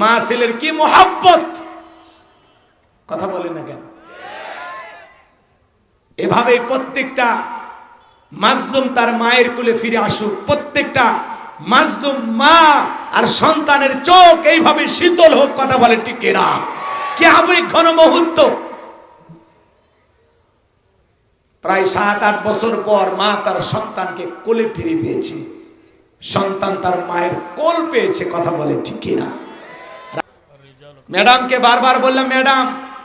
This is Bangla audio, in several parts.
মা ছেলের কি মোহাব্বত? কথা বলেন না কেন? এভাবেই প্রত্যেকটা মাজলুম তার মায়ের কুলে ফিরে আসুক। প্রত্যেকটা মাজলুম মা আর সন্তানের চোখ এইভাবে শীতল হোক, কথা বলে টিকেরা কে হবে ঘন মুহূর্ত? প্রায় সাত, আট বছর পর মা তার সন্তানকে কোলে ফিরে পেয়েছে। সন্তান তার মায়ের কোল পেয়েছে, কথা বলে ঠিক না ম্যাডামকে বারবার বললাম, ম্যাডাম,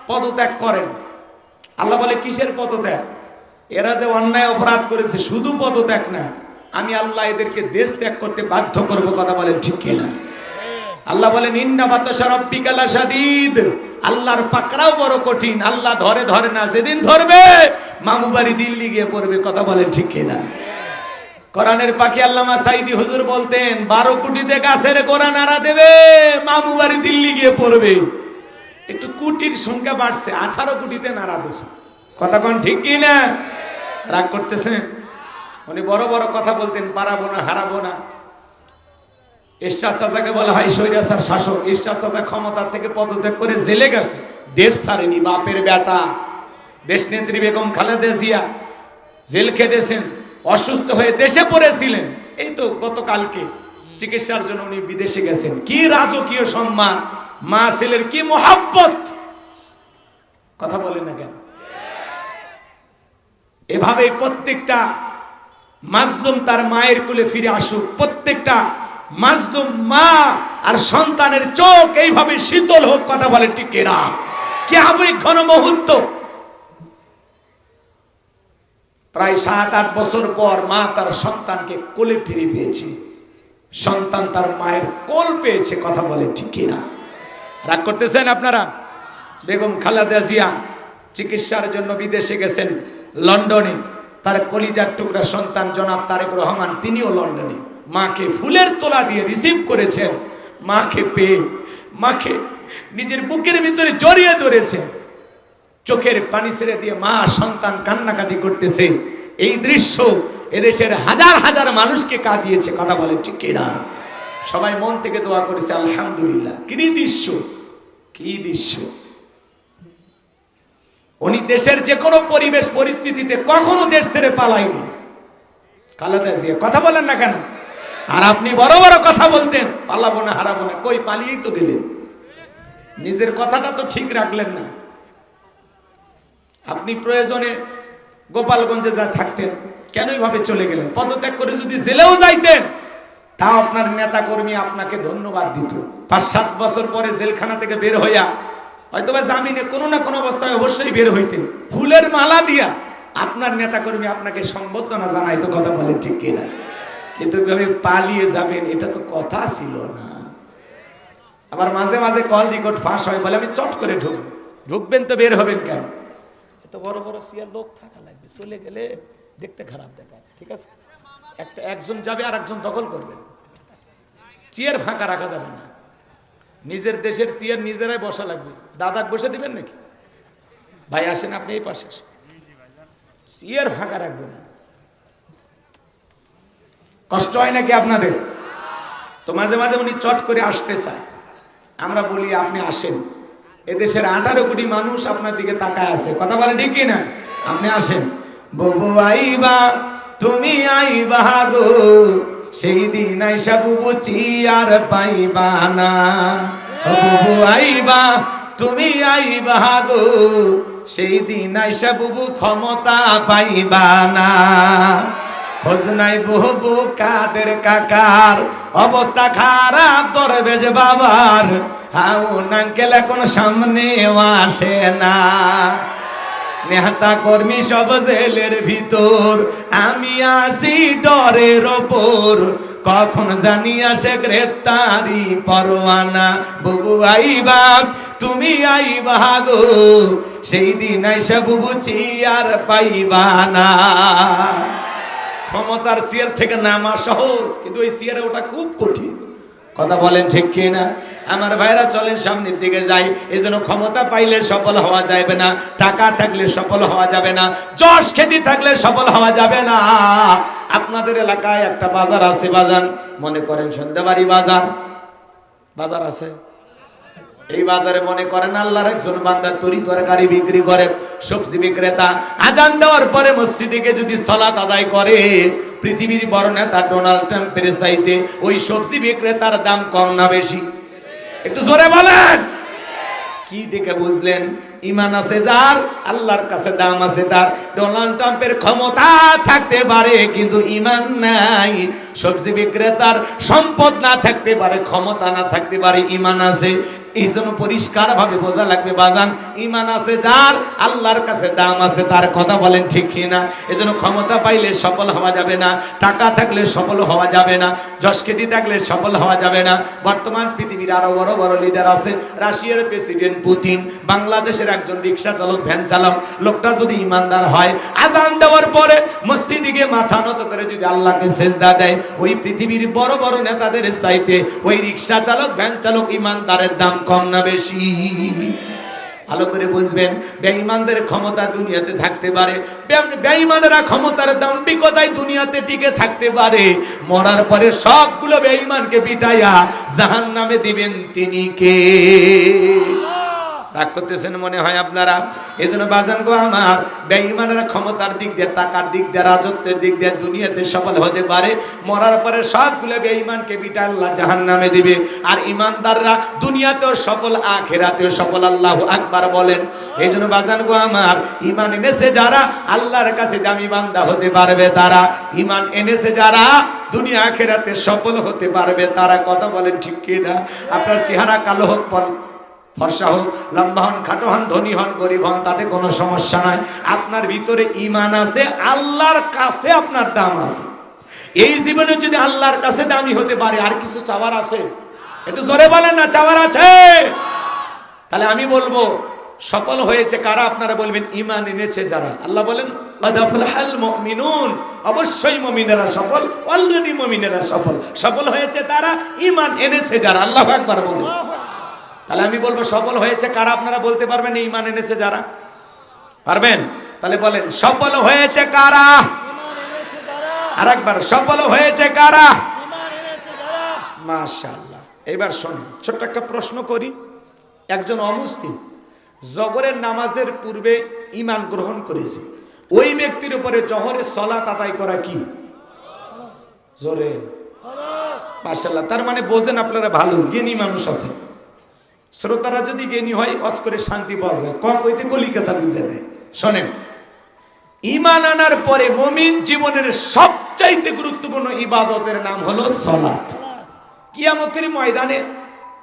পদত্যাগ করেন। আল্লাহ বলে, কিসের পদত্যাগ? এরা যে অন্যায় অপরাধ করেছে, শুধু পদত্যাগ না, আমি আল্লাহ এদেরকে দেশ ত্যাগ করতে বাধ্য করব, কথা বলেন ঠিক কিনা? আল্লাহ বলেন, ইন্না আল্লাহর পাকড়াও বড় কঠিন, আল্লাহ ধরে ধরে না, যেদিন ধরবে, মামু বাড়ি দিল্লি গিয়ে পড়বে, কথা বলেন ঠিক কিনা? কোরআনের পাখি আল্লামা সাইদি হুজুর বলতেন, বারো কোটিতে গাছের গোড়া নাড়া দেবে, মামু বাড়ি দিল্লি গিয়ে পড়বে। একটু কুটির সংখ্যা বাড়ছে, আঠারো কোটিতে নাড়া দেছে। কথা কোন ঠিক কি না? রাগ করতেছেন? উনি বড় বড় কথা বলতেন পারাবো না, হারাবো না। ঈশ্বর চাচাকে বলা হয় স্বৈরাচার শাসক। ঈশ্বর চাচা ক্ষমতা থেকে পদত্যাগ করে জেলে গেছে। দেশ ছাড়েনি, বাপের বেটা। দেশ নেত্রী বেগম খালেদা জিয়া জেল খেটেছেন। অসুস্থ হয়ে দেশে পড়েছিলেন। এই তো গতকালকে চিকিৎসার জন্য উনি বিদেশে গেছেন। কি রাজকীয় সম্মান, মা ছেলের কি মোহাব্বত? কথা বলেন না কেন? এভাবেই প্রত্যেকটা মাজলুম তার মায়ের কোলে ফিরে আসুক। প্রত্যেকটা মাজলুম মা আর সন্তানের চোখ এইভাবে শীতল হোক, কথা বলে টিকেরা কে হবে ঘন মুহূর্ত? প্রায় সাত, আট বছর পর মা তার সন্তানকে কোলে ফিরে পেয়েছে। সন্তান তার মায়ের কোল পেয়েছে, কথা বলে, ঠিক কিনা রাগ করতেছেন আপনারা? বেগম খালাদা জিয়া চিকিৎসার জন্য বিদেশে গেছেন, লন্ডনে। তার কলিজার টুকরা সন্তান জনাব তারেক রহমান, তিনিও লন্ডনে। মাকে ফুলের তোলা দিয়ে রিসিভ করেছেন। মাকে পেয়ে, মাকে নিজের বুকের ভিতরে জড়িয়ে ধরেছেন। চোখের পানি ছেড়ে দিয়ে মা সন্তান কান্নাকাটি করতেছে। এই দৃশ্য এদেশের হাজার হাজার মানুষকে কাঁদিয়েছে। কথা বলে ঠিক কিনা? সবাই মন থেকে দোয়া করেছে, আলহামদুলিল্লাহ। কি দৃশ্য? কি দৃশ্য? উনি দেশের যে কোনো পরিবেশ, পরিস্থিতিতে কখনো দেশ ছেড়ে পালাইনি খালেদা কথা বলেন না কেন? আর আপনি বড় বড় কথা বলতেন, পালাবো না, হারাবো না, কই পালিয়েই তো গেলেন। নিজের কথাটা তো ঠিক রাখলেন না। আপনি প্রয়োজনে গোপালগঞ্জে যা থাকতেন, কেন এইভাবে চলে গেলেন? পদত্যাগ করে যদি জেলেও যাইতেন, তাও আপনার নেতা কর্মী আপনাকে ধন্যবাদ দিত। পাঁচ সাত বছর পরে জেলখানা থেকে বের হইয়া, হয়তোবা জামিনে কোনো না কোনো অবস্থায় অবশ্যই বের হইতেন। ফুলের মালা দিয়া আপনার নেতা কর্মী আপনাকে জানাই তো কথা বলেন ঠিক কিনা? কিন্তু এভাবে পালিয়ে যাবেন, এটা তো কথা ছিল না। আবার মাঝে মাঝে কল রেকর্ড ফাঁস হয় বলে আমি চট করে ঢুকবো। ঢুকবেন তো বের হবেন কেন? এত বড় বড় সিয়ার লোক থাকা লাগবে, চলে গেলে দেখতে খারাপ দেখায়, ঠিক আছে? একটা, একজন যাবে আর একজন দখল করবেন চেয়ার ফাঁকা রাখা যাবে না। নিজের দেশের চেয়ার নিজেরাই বসা লাগবে। দাদাক বসে দিবেন নাকি? ভাই আসেন, আপনি এই পাশে চেয়ার ফাঁকা রাখবেন কষ্ট হয় নাকি আপনাদের? তো মাঝে মাঝে উনি চট করে আসতে চায়। আমরা বলি, আপনি আসেন। এদেশের আঠারো কোটি মানুষ আপনার দিকে তাকায় আছে। কথা বলে ঠিক না আপনি আসেন। ববু আইবা, তুমি আইবা গো, সেই দিন আইসা বুবু চিয়ার পাইবা না। বুবু আইবা, তুমি আইবা গো, সেই দিন আইসা বুবু ক্ষমতা পাইবা না। খোঁজ নাই বহু কাদের কাকার? অবস্থা খারাপ, দরবেশ বাবার। হাউ নাঙ্কেল এখন সামনে আসে না। নেহাতা কর্মী সব জেলের ভিতর। আমি আসি ডরের ওপর। কখন জানি আসে গ্রেপ্তারি পরোয়ানা। বুবু আইবা, তুমি আইবা গো। সেই দিন আইসা বুবু চিয়ার পাইবা না। ক্ষমতার চেয়ার থেকে নামা সহজ, কিন্তু ওই চেয়ারে ওটা খুব কঠিন। কথা বলেন ঠিক কি না আমার ভাইরা, চলেন সামনের দিকে যাই, এই জন্য ক্ষমতা পাইলে সফল হওয়া যাবে না, টাকা থাকলে সফল হওয়া যাবে না, যশ খ্যাতি থাকলে সফল হওয়া যাবে না। আপনাদের এলাকায় একটা বাজার আছে, বাজার। মনে করেন সন্ধ্যাবাড়ি বাজার। বাজার আছে? এই বাজারে মনে করেন আল্লাহর একজন বান্দা তরি তরকারি বিক্রি করে, সবজি বিক্রেতা, আজান দেওয়ার পরে মসজিদে যদি সলাত আদায় করে, পৃথিবীর বড় নেতা ডোনাল্ড ট্রাম্পের চাইতে ওই সবজি বিক্রেতার দাম কম না বেশি? একটু জোরে বলেন। কি দেখে বুঝলেন? ইমান আছে যার, আল্লাহর কাছে দাম আছে তার। ডোনাল্ড ট্রাম্পের ক্ষমতা থাকতে পারে, কিন্তু ইমান নাই। সবজি বিক্রেতার সম্পদ না থাকতে পারে, ক্ষমতা না থাকতে পারে ইমান আছে। এই জন্য পরিষ্কার ভাবে বোঝা লাগবে, বাজান ইমান আছে যার, আল্লাহর কাছে দাম আছে তার কথা বলেন ঠিক কিনা? জন্য ক্ষমতা পাইলে সফল হওয়া যাবে না, টাকা থাকলে সফল হওয়া যাবে না যশকেতি থাকলে সফল হওয়া যাবে না। বর্তমান পৃথিবীর আরও বড় বড় লিডার আছে, রাশিয়ার প্রেসিডেন্ট পুতিন, বাংলাদেশের একজন রিক্সা চালক, ভ্যান চালক, লোকটা যদি ইমানদার হয় আজান দেওয়ার পরে মসজিদে গিয়ে মাথা নত করে যদি আল্লাহকে সেজদা দেয়, ওই পৃথিবীর বড় বড় নেতাদের চাইতে ওই রিক্সা চালক, ভ্যান চালক ইমানদারের দাম কম না বেশি। ভালো করে বুঝবেন, বেঈমানদের ক্ষমতা দুনিয়াতে থাকতে পারে। বেঈমানরা ক্ষমতার দাম্ভিকতায় দুনিয়াতে টিকে থাকতে পারে। মরার পরে সবগুলো বেঈমানকে পিটাইয়া জাহান্নামে দিবেন তিনি কে? রাগ করতেছেন মনে হয় আপনারা? এই জন্য বাজান গো আমার, বেঈমানেরা ক্ষমতার দিক দিয়ে, টাকার দিক দিয়ে, রাজত্বের দিক দিয়ে, দুনিয়াতে সফল হতে পারে, মরার পরে সবগুলো বেঈমানকে বিটা আল্লাহ জাহান নামে দিবে। আর ইমানদাররা দুনিয়াতেও সফল, আখেরাতেও সফল, আল্লাহ আকবার বলেন। এই জন্য বাজান গো আমার ইমান এনেছে যারা, আল্লাহর কাছে দামি বান্দা হতে পারবে তারা। ইমান এনেছে যারা, দুনিয়া, আখেরাতে সফল হতে পারবে তারা। কথা বলেন ঠিক কিনা? আপনার চেহারা কালো হোক ফর্সা হোক, লম্বা হন, খাটো হন, ধনী হন, গরিব হন, তাতে কোনো সমস্যা নাই। আপনার ভিতরে ইমান আছে, আল্লাহর কাছে আপনার দাম আছে। এই জীবনে যদি আল্লাহর কাছে দামি হতে পারে, আর কিছু চাওয়ার আছে? একটু জোরে বলেন না, চাওয়ার আছে? তাহলে আমি বলব, সফল হয়েছে কারা? আপনারা বলবেন ইমান এনেছে যারা। আল্লাহ বলেন মুমিনুন। অবশ্যই মুমিনেরা সফল, অলরেডি মুমিনেরা সফল। সফল হয়েছে তারা ইমান এনেছে যারা। আল্লাহ একবার বলুন। তাহলে আমি বলব, সফল হয়েছে কারা? আপনারা বলতে পারবেন, ইমান এনেছে যারা। পারবেন? তাহলে বলেন, সফল হয়েছে কারা? আর একবার সফল হয়েছে কারা? মাশাআল্লাহ। এবার শোনেন, ছোট্ট একটা প্রশ্ন করি। একজন অমুসলিম জগরের নামাজের পূর্বে ইমান গ্রহণ করেছে। ওই ব্যক্তির উপরে জহরের সলাত আদায় করা কি? জোরে। মাশাআল্লাহ, তার মানে বোঝেন আপনারা ভালো, জ্ঞানী মানুষ আছে। শ্রোতারা যদি জ্ঞানী হয় অস করে শান্তি পাওয়া যায়। ক কইতে কলিকাতা বুঝে নেয়। শোনেন ইমান আনার পরে মমিন জীবনের সবচাইতে গুরুত্বপূর্ণ ইবাদতের নাম হলো সলাত কিয়ামতের ময়দানে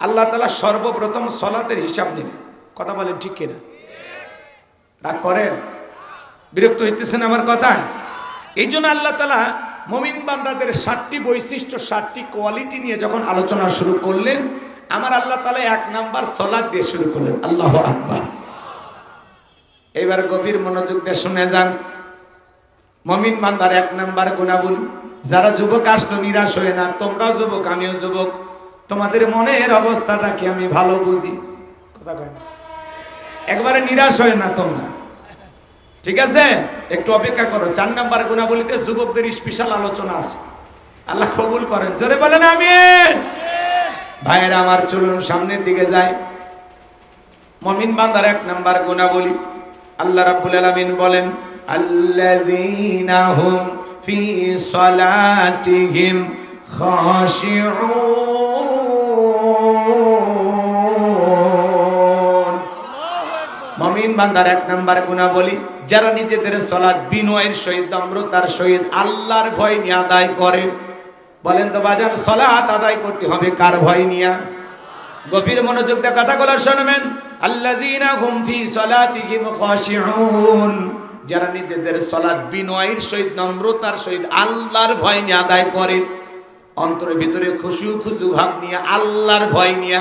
আল্লাহ তালা সর্বপ্রথম সলাতের হিসাব নেবে কথা বলেন ঠিক কিনা? রাগ করেন? বিরক্ত হইতেছেন আমার কথা? এই জন্য আল্লাহ তালা মমিন বান্দাদের ষাটটি বৈশিষ্ট্য ষাটটি কোয়ালিটি নিয়ে যখন আলোচনা শুরু করলেন আমার আল্লাহ তালা এক নাম্বার সলাদ দিয়ে শুরু করলেন, আল্লাহ আকবার। এবার গভীর মনোযোগ দিয়ে শুনে যান। মমিন বান্দার এক নাম্বার গুণাবলী, যারা যুবক আসছো, নিরাশ হয়ে না, তোমরাও যুবক, আমিও যুবক। তোমাদের মনের অবস্থাটা কি আমি ভালো বুঝি? কথা কয় একবারে নিরাশ হয়ে না তোমরা? ঠিক আছে? একটু অপেক্ষা করো। চার নাম্বার গুণাবলীতে যুবকদের স্পেশাল আলোচনা আছে। আল্লাহ কবুল করেন। জোরে বলেন আমি ভাইয়েরা, আমার চলুন সামনের দিকে যায় মমিন বান্দার এক নাম্বার গুণাবলী। আল্লাহ রাব্বুল আলামিন বলেন, আল্লাযীনা ফি সালাতিহিম খাশিউন. মমিন বান্দার এক নাম্বার গুণাবলী, যারা নিজেদের সলাৎ বিনয়ের সহিত নম্রতার সহিত আল্লাহর ভয় নিয়ে আদায় করে। বলেন তো, বাজান, সলাৎ আদায় করতে হবে কার ভয় নিয়া? গভীর মনোযোগ দিয়ে কথাগুলো শুনবেন। আল্লাযীনা হুম ফি সালাতিহিম খাশিউন। যারা নিজেদের সলাৎ বিনয়ের সহিত নম্রতার সহিত আল্লাহর ভয় নিয়ে আদায় করে, অন্তরের ভিতরে খুশু খুশু ভাব নিয়ে আল্লাহর ভয় নিয়ে।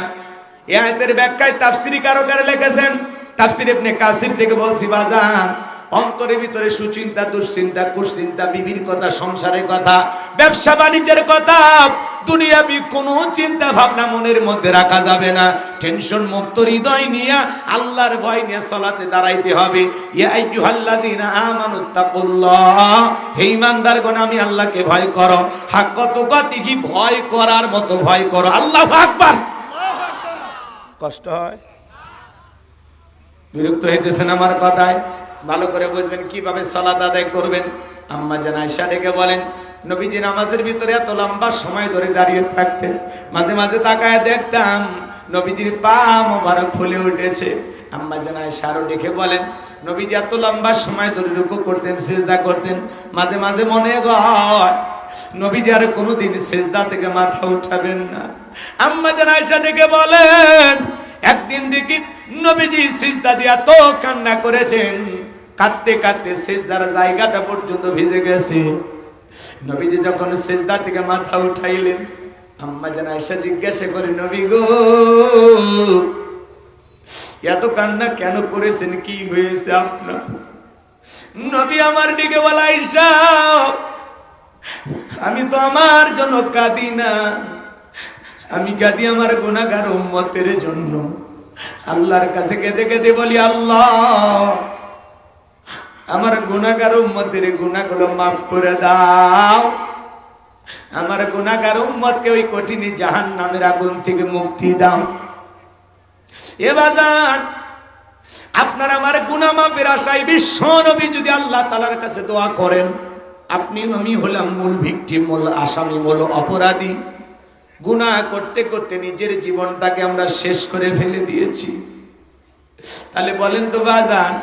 এ আয়াতের ব্যাখ্যায় তাফসিরি কারকারে লিখেছেন। তাফসির ইবনে কাসির থেকে বলছি, বাজান, অন্তরের ভিতরে সুচিন্তা, দুশ্চিন্তা, কুশ্চিন্তা, বিবির কথা, সংসারের কথা ব্যবসা বাণিজ্যের কথা, দুনিয়াবি কোনো চিন্তা ভাবনা মনের মধ্যে রাখা যাবে না। টেনশন মুক্ত হৃদয় নিয়ে আল্লাহর ভয় নিয়ে সলাতে দাঁড়াইতে হবে। হে ঈমানদারগণ, আমি আল্লাহকে ভয় করো। হাক্কাত তুকাতিহি ভয় করার মতো ভয় করো। আল্লাহু আকবার। কষ্ট হয়? বিরক্ত হইতেছেন আমার কথায়? ভালো করে বুঝবেন, কীভাবে সলাত আদায় করবেন? আম্মা যেন আয়সা ডেকে বলেন নবীজি নামাজের ভিতরে এত লম্বা সময় ধরে দাঁড়িয়ে থাকতেন। মাঝে মাঝে তাকায় দেখতাম নবীজির পা মোবারক ফুলে উঠেছে। আম্মা আয়সা আরও ডেকে বলেন, নবীজি এত লম্বা সময় ধরে রুকু করতেন, সেজদা করতেন, মাঝে মাঝে মনে হয় নবীজি আর কোনোদিন সেজদা থেকে মাথা উঠাবেন না। আম্মা যেন আয়সা ডেকে বলেন, একদিন দেখি নবীজি সিজদা দিয়া তো কান্না করেছেন, কাঁদতে কাঁদতে সিজদার জায়গাটা পর্যন্ত ভিজে গেছে। নবীজি যখন সিজদা থেকে মাথা উঠাইলেন, আম্মা যেন আয়সা জিজ্ঞাসা করে, নবী গো, এত কান্না কেন করেছেন? কি হয়েছে আপনার? নবী আমার দিকে বলা আমি তো আমার জন্য কাঁদি না। আমি কাঁদি আমার গুণাগার উম্মতের জন্য। আল্লাহর কাছে কেঁদে কেঁদে বলি, আল্লাহ আমার গুণাগার উম্মতের গুণাগুলো মাফ করে দাও। আমার গুণাগার উম্মতকে ওই কঠিন জাহান নামের আগুন থেকে মুক্তি দাও। এ বাজার, আপনার আমার গুণা মাফের আশায় বিশ্ব নবী যদি আল্লাহ তালার কাছে দোয়া করেন, আপনি, আমি হলাম মূল ভিকটিম, মূল আসামি, মূল অপরাধী। গুনাহ করতে করতে নিজের জীবনটাকে আমরা শেষ করে ফেলে দিয়েছি। তাহলে বলেন তো বাজান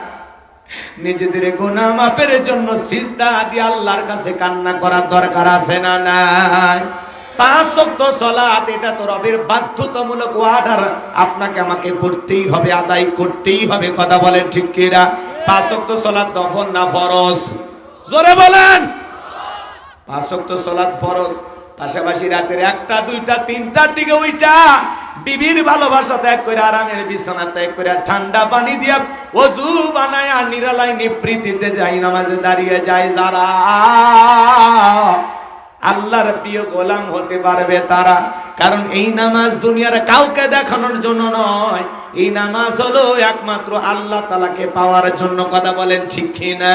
নিজেদের গুনাহ মাফের জন্য সিজদা দিয়ে আল্লাহর কাছে কান্না করার দরকার আছে না নাই? পাঁচ এটা তো রবের বাধ্যতামূলক আপনাকে আমাকে পড়তেই হবে, আদায় করতেই হবে, কথা বলেন ঠিক কিনা? পাঁচ সালাত দফন না ফরজ? জোরে বলেন। পাঁচ সালাত ফরজ, পাশাপাশি রাতের একটা, দুইটা, তিনটার দিকে ওইটা বিবির ভালোবাসা ত্যাগ করে, আরামের বিছানা ত্যাগ করে ঠান্ডা পানি দিয়া অজু বানায় নিরালায় নিবৃত্তিতে যাই, নামাজে দাঁড়িয়ে যায় যারা। আল্লাহর প্রিয় গোলাম হতে পারবে তারা, কারণ এই নামাজ দুনিয়ার কাউকে দেখানোর জন্য নয়। এই নামাজ হলো একমাত্র আল্লাহ তালাকে পাওয়ার জন্য, কথা বলেন ঠিক কিনা?